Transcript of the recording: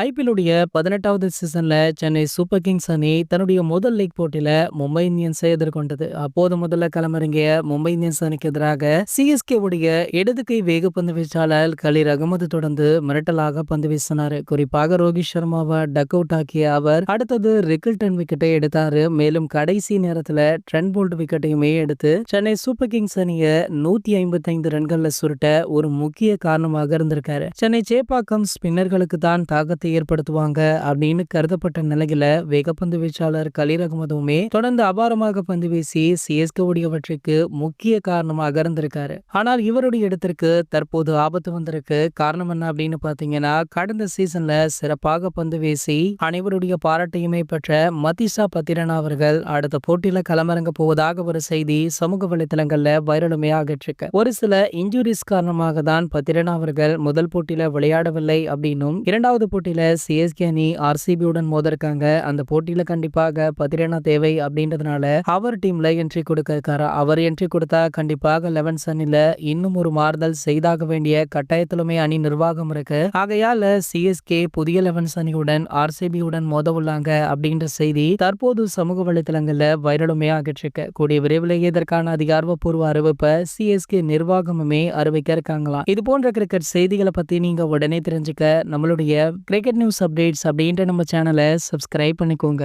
ஐபிஎல்லுடைய பதினெட்டாவது சீசன்ல Chennai super Kings அணி தன்னுடைய முதல் லீக் போட்டியில மும்பை இந்தியன்ஸை எதிர்கொண்டது. அப்போது முதல்ல களமிறங்கிய மும்பை இந்தியன்ஸ் அணிக்கு எதிராக சிஎஸ்கே உடைய இடது கை வேகப்பந்து வீச்சாளர் கலீர் அகமது தொடர்ந்து மிரட்டலாக பந்து வீசினார். குறிப்பாக ரோஹித் சர்மாவை டக் அவுட் ஆக்கிய அவர் அடுத்தது ரிக்கில்டன் விக்கெட்டை எடுத்தாரு. மேலும் கடைசி நேரத்துல ட்ரெண்ட் போல்ட் விக்கெட்டையுமே எடுத்து சென்னை சூப்பர் கிங்ஸ் அணியை நூத்தி ஐம்பத்தி ஐந்து ரன்கள்ல சுருட்ட ஒரு முக்கிய காரணமாக இருந்திருக்காரு. சென்னை சேப்பாக்கம் ஸ்பின்னர்களுக்கு தான் தாக்கத்தை ஏற்படுத்துவாங்க அப்படின்னு கருதப்பட்ட நிலையில வேகப்பந்து வீச்சாளர் கலீர் அகமதுமே தொடர்ந்து அபாரமாக பந்து வீசி சிஎஸ்கே உடைய வெற்றிக்கு முக்கிய காரணமாக இருந்திருக்காரு. ஆனால் இவருடைய இடத்திற்கு தற்போது ஆபத்து வந்திருக்கு. காரணம் என்ன அப்படின்னு பாத்தீங்கன்னா கடந்த சீசன்ல சிறப்பாக பந்து வீசி அனைவருடைய பாராட்டையுமே பெற்ற மதிஷா பத்திரனா அவர்கள் அடுத்த போட்டியில களமிறங்க போவதாக ஒரு செய்தி சமூக வலைதளங்கள்ல வைரலுமே ஆகிட்டு ஒரு சில இன்ஜுரிஸ் காரணமாக தான் பத்திரனா அவர்கள் முதல் போட்டியில விளையாடவில்லை அப்படின்னும் இரண்டாவது போட்டியில் சிஎஸ்கே அணி ஆர்சிபியுடன் மோதிருக்காங்க. அந்த போட்டியில கண்டிப்பாக பதிரேனா தேவை அப்படின்றதுனால அவர் டீம்ல என்ட்ரி கொடுக்க இருக்காரு அவர் என்ட்ரி கொடுத்தா கண்டிப்பாக லெவன்ஸ் அணில இன்னும் ஒரு மாறுதல் செய்தாக வேண்டிய கட்டாயத்திலுமே அணி நிர்வாகம் இருக்கு. ஆகையால சிஎஸ்கே புதிய லெவன்ஸ் அணியுடன் ஆர்சிபியுடன் மோத உள்ளாங்க அப்படின்ற செய்தி தற்போது சமூக வலைதளங்கள்ல வைரலுமே ஆகிட்டு இருக்கு. கூடிய விரைவிலேயே இதற்கான அதிகாரப்பூர்வ அறிவிப்பை சிஎஸ்கே நிர்வாகமுமே அறிவிக்க இருக்காங்களாம். இது போன்ற கிரிக்கெட் செய்திகளை பத்தி நீங்க உடனே தெரிஞ்சுக்க நம்மளுடைய கிரிக்கெட் நியூஸ் அப்டேட்ஸ் அப்படின்ற நம்ம சேனலை சப்ஸ்கிரைப் பண்ணிக்கோங்க.